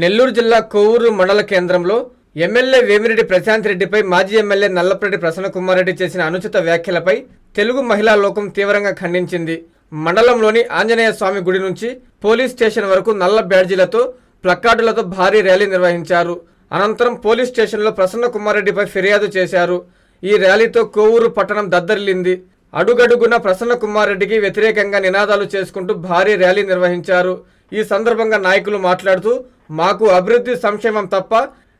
నెల్లూరు జిల్లా కోవూరు మండల కేంద్రంలో ఎమ్మెల్యే వేమిరెడ్డి ప్రశాంత్ రెడ్డిపై మాజీ ఎమ్మెల్యే నల్లపరెడ్డి ప్రసన్నకుమార్ రెడ్డి చేసిన అనుచిత వ్యాఖ్యలపై తెలుగు మహిళా లోకం తీవ్రంగా ఖండించింది. మండలంలోని ఆంజనేయ స్వామి గుడి నుంచి పోలీస్ స్టేషన్ వరకు నల్ల బ్యాడ్జీలతో ప్లక్కార్డులతో భారీ ర్యాలీ నిర్వహించారు. అనంతరం పోలీస్ స్టేషన్లో ప్రసన్నకుమార్ రెడ్డిపై ఫిర్యాదు చేశారు. ఈ ర్యాలీతో కోవూరు పట్టణం దద్దరిల్లింది. అడుగడుగున ప్రసన్న కుమార్ రెడ్డికి వ్యతిరేకంగా నినాదాలు చేసుకుంటూ భారీ ర్యాలీ నిర్వహించారు. ఈ సందర్భంగా నాయకులు మాట్లాడుతూ మాకు అభివృద్ధి సంక్షేమం తప్ప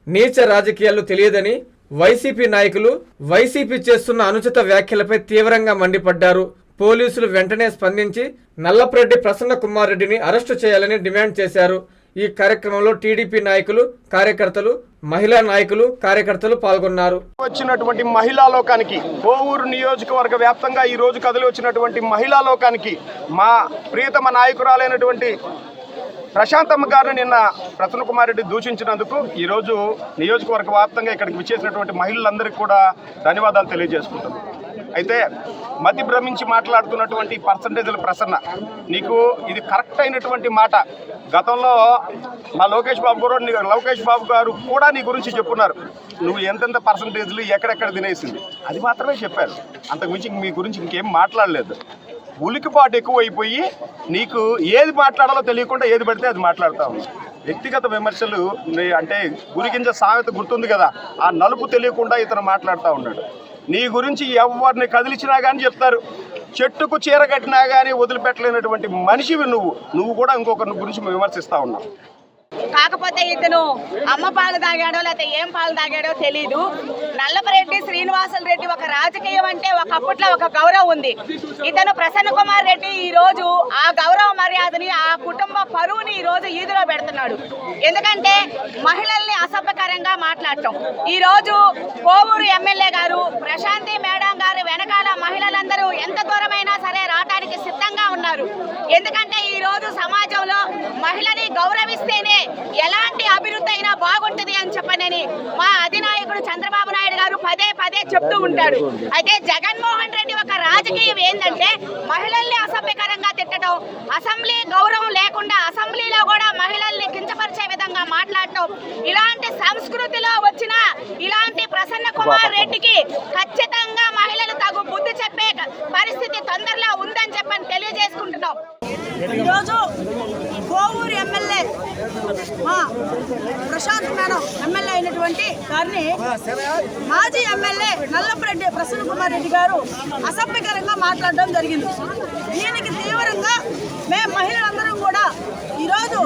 నీచ రాజకీయాలు తెలియదని వైసీపీ నాయకులు వైసీపీ చేస్తున్న అనుచిత వ్యాఖ్యలపై తీవ్రంగా మండిపడ్డారు. పోలీసులు వెంటనే స్పందించి నల్లపరెడ్డి ప్రసన్న కుమార్ రెడ్డిని అరెస్టు చేయాలని డిమాండ్ చేశారు. ఈ కార్యక్రమంలో టీడీపీ నాయకులు కార్యకర్తలు మహిళా నాయకులు కార్యకర్తలు పాల్గొన్నారు. వచ్చినటువంటి మహిళా లోకానికి కోవూరు నియోజకవర్గ వ్యాప్తంగా ఈ రోజు కదిలి వచ్చినటువంటి మహిళా లోకానికి మా ప్రియతమ నాయకురాలైనటువంటి ప్రశాంతమ్మ గారిని నిన్న ప్రసన్న కుమార్ రెడ్డి దూషించినందుకు ఈరోజు నియోజకవర్గ వ్యాప్తంగా ఇక్కడికి విచ్చేసినటువంటి మహిళలందరికీ కూడా ధన్యవాదాలు తెలియజేసుకుంటున్నాను. అయితే మతి భ్రమించి మాట్లాడుతున్నటువంటి పర్సంటేజ్ల ప్రసన్న నీకు ఇది కరెక్ట్ అయినటువంటి మాట. గతంలో మా లోకేష్ బాబు గారు నీ- లోకేష్ బాబు గారు కూడా నీ గురించి చెప్పున్నారు. నువ్వు ఎంతెంత పర్సంటేజ్లు ఎక్కడెక్కడ తినేసింది? అది మాత్రమే చెప్పారు. అంతకుమించి మీ గురించి ఇంకేం మాట్లాడలేదు. ఉలికిపాటు ఎక్కువైపోయి నీకు ఏది మాట్లాడాలో తెలియకుండా ఏది పడితే అది మాట్లాడతావు. వ్యక్తిగత విమర్శలు నీ- అంటే గురిగింజ సామెత గుర్తుంది కదా ఆ నలుపు తెలియకుండా ఇతను మాట్లాడుతూ ఉన్నాడు. నీ గురించి ఎవరిని కదిలిచినా కానీ చెప్తారు చెట్టుకు చీర కట్టినా కానీ వదిలిపెట్టలేనటువంటి మనిషివి నువ్వు. నువ్వు కూడా ఇంకొకరిని గురించి విమర్శిస్తూ ఉన్నావు. కాకపోతే ఇతను అమ్మ పాలు తాగాడో లేకపోతే ఏం పాలు తాగాడో తెలీదు. నల్లపరెడ్డి శ్రీనివాసులు రెడ్డి ఒక రాజకీయం అంటే ఒకప్పట్లో ఒక గౌరవం ఉంది. ఇతను ప్రసన్న కుమార్ రెడ్డి ఈ రోజు ఆ గౌరవ మర్యాదని ఆ కుటుంబ పరువుని ఈ రోజు ఈదులో పెడుతున్నాడు. ఎందుకంటే మహిళల్ని అసభ్యకరంగా మాట్లాడటం. ఈ రోజు కోవూరు ఎమ్మెల్యే గారు ప్రశాంతి మేడం గారు వెనకాల మహిళలందరూ ఎంత దూరమైనా సరే రావడానికి సిద్ధంగా ఉన్నారు. ఎందుకంటే ఈ రోజు సమాజంలో మహిళని గౌరవిస్తేనే ఎలాంటి అభివృద్ధి అయినా బాగుంటుంది అని చెప్పనని మా అధినాయకుడు చంద్రబాబు నాయుడు గారు పదే పదే చెప్తూ ఉంటాడు. అయితే జగన్మోహన్ రెడ్డి ఒక రాజకీయం ఏంటంటే మహిళల్ని అసభ్యకరంగా తిట్టడం అసెంబ్లీ గౌరవం లేకుండా అసెంబ్లీలో కూడా మహిళల్ని కించపరిచే విధంగా మాట్లాడటం ఇలాంటి సంస్కృతిలో వచ్చిన ఇలాంటి ప్రసన్న కుమార్ రెడ్డికి ఖచ్చితంగా మహిళలు తగు బుద్ధి చెప్పే పరిస్థితి తొందరలో తెలియజేసుకుంటున్నాం. ఈరోజు కోవూరు ఎమ్మెల్యే మా ప్రశాంత్ మేడం ఎమ్మెల్యే అయినటువంటి గారిని మాజీ ఎమ్మెల్యే నల్లపురెడ్డి ప్రసన్న కుమార్ రెడ్డి గారు అసభ్యకరంగా మాట్లాడడం జరిగింది. దీనికి తీవ్రంగా మేము మహిళలందరం కూడా ఈరోజు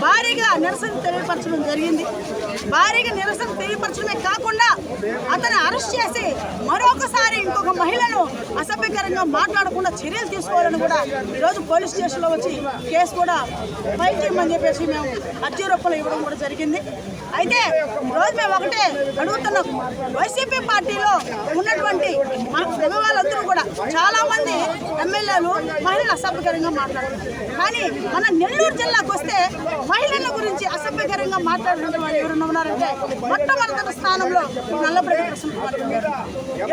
భారీగా నిరసన తెలియపరచడం జరిగింది. భారీగా నిరసన తెలియపరచడమే కాకుండా అతను అరెస్ట్ చేసి మరొకసారి ఇంకొక మహిళను అసభ్యకరంగా మాట్లాడకుండా చర్యలు తీసుకోవాలని కూడా ఈరోజు పోలీస్ స్టేషన్లో వచ్చి కేసు కూడా ఫైల్ చేయమని చెప్పేసి మేము అర్జీ రూపంలో ఇవ్వడం కూడా జరిగింది. అయితే రోజు మేము ఒకటే అడుగుతున్నాం. వైసీపీ పార్టీలో ఉన్నటువంటి మా వాళ్ళందరూ కూడా చాలామంది ఎమ్మెల్యేలు మహిళలు అసభ్యకరంగా మాట్లాడుతున్నారు కానీ మన నెల్లూరు జిల్లాకు వస్తే మహిళల గురించి అసభ్యకరంగా మాట్లాడుతున్న వాళ్ళు ఉన్నారంటే మొట్టమొదటి స్థానంలో నల్లబడి నల్లపరెడ్డి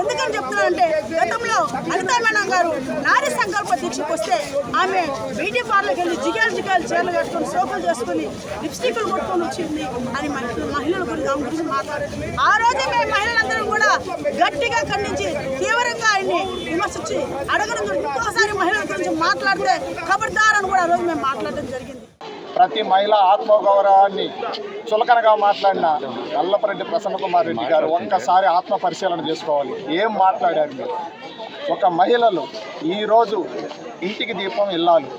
ఎందుకని చెప్తున్నానంటే గతంలో అనితా మేడం గారు నారీ సంకల్ప దీక్షకు వస్తే ఆమె బ్యూటీ పార్లర్కి వెళ్ళి జిగాలు జిగాలు చీరలు సోకు సోకులు చేసుకుని లిప్స్టిక్లు కొట్టుకొని వచ్చింది. అని మహిళలు మహిళల గురించి ఆమె గురించి మాట్లాడారు ఆ రోజే మేము మహిళలందరూ కూడా గట్టిగా ఖండించి తీవ్రంగా ఆయన్ని విమర్శించి అడగడం ఇంకోసారి మహిళల గురించి మాట్లాడితే ఖబర్దార్ అని కూడా ఆ రోజు మేము మాట్లాడడం జరిగింది. ప్రతి మహిళ ఆత్మగౌరవాన్ని చులకనగా మాట్లాడిన నల్లపరెడ్డి ప్రసన్న కుమార్ రెడ్డి గారు ఒక్కసారి ఆత్మ పరిశీలన చేసుకోవాలి. ఏం మాట్లాడారు మీరు? ఒక మహిళలు ఈరోజు ఇంటికి దీపం ఇల్లాలు.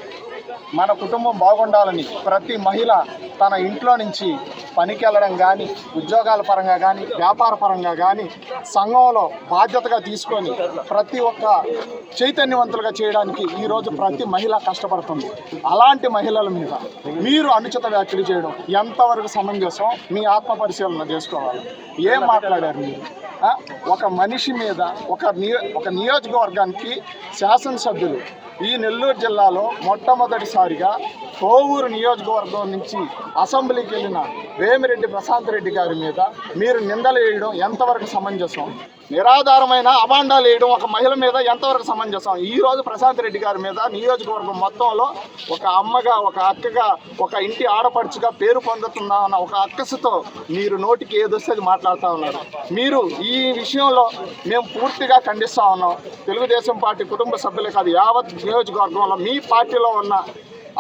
మన కుటుంబం బాగుండాలని ప్రతి మహిళ తన ఇంట్లో నుంచి పనికి వెళ్ళడం కానీ ఉద్యోగాల పరంగా కానీ వ్యాపార పరంగా కానీ సంఘంలో బాధ్యతగా తీసుకొని ప్రతి ఒక్క చైతన్యవంతులుగా చేయడానికి ఈరోజు ప్రతి మహిళ కష్టపడుతుంది. అలాంటి మహిళల మీద మీరు అనుచిత వ్యాఖ్యలు చేయడం ఎంతవరకు సమంజసం? మీ ఆత్మ పరిశీలన చేసుకోవాలి. ఏం మాట్లాడారు మీరు? ఒక మనిషి మీద ఒక నియో ఒక నియోజకవర్గానికి శాసనసభ్యులు ఈ నెల్లూరు జిల్లాలో మొట్టమొదటిసారిగా కోవూరు నియోజకవర్గం నుంచి అసెంబ్లీకి వెళ్ళిన వేమిరెడ్డి ప్రశాంత్ రెడ్డి గారి మీద మీరు నిందలు వేయడం ఎంతవరకు సమంజసం? నిరాధారమైన అభాండాలు వేయడం ఒక మహిళ మీద ఎంతవరకు సమంజసం? ఈరోజు ప్రశాంత్ రెడ్డి గారి మీద నియోజకవర్గం మొత్తంలో ఒక అమ్మగా ఒక అక్కగా ఒక ఇంటి ఆడపడుచుగా పేరు పొందుతున్నా అన్న ఒక అక్కసుతో మీరు నోటికి ఏదొస్తే అది మాట్లాడుతూ ఉన్నారు. మీరు ఈ విషయంలో మేము పూర్తిగా ఖండిస్తూ ఉన్నాం. తెలుగుదేశం పార్టీ కుటుంబ సభ్యులే కాదు యావత్ నియోజకవర్గంలో మీ పార్టీలో ఉన్న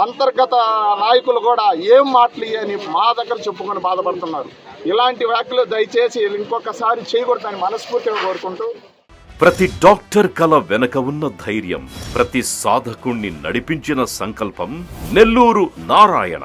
అంతర్గత నాయకులు కూడా ఏం మాటలు అని మా దగ్గర చెప్పుకొని బాధపడుతున్నారు. ఇలాంటి వ్యాఖ్యలు దయచేసి ఇంకొకసారి చేయకూడదని మనస్ఫూర్తిగా కోరుకుంటూ ప్రతి డాక్టర్ కల వెనక ఉన్న ధైర్యం ప్రతి సాధకుణ్ణి నడిపించిన సంకల్పం నెల్లూరు నారాయణ.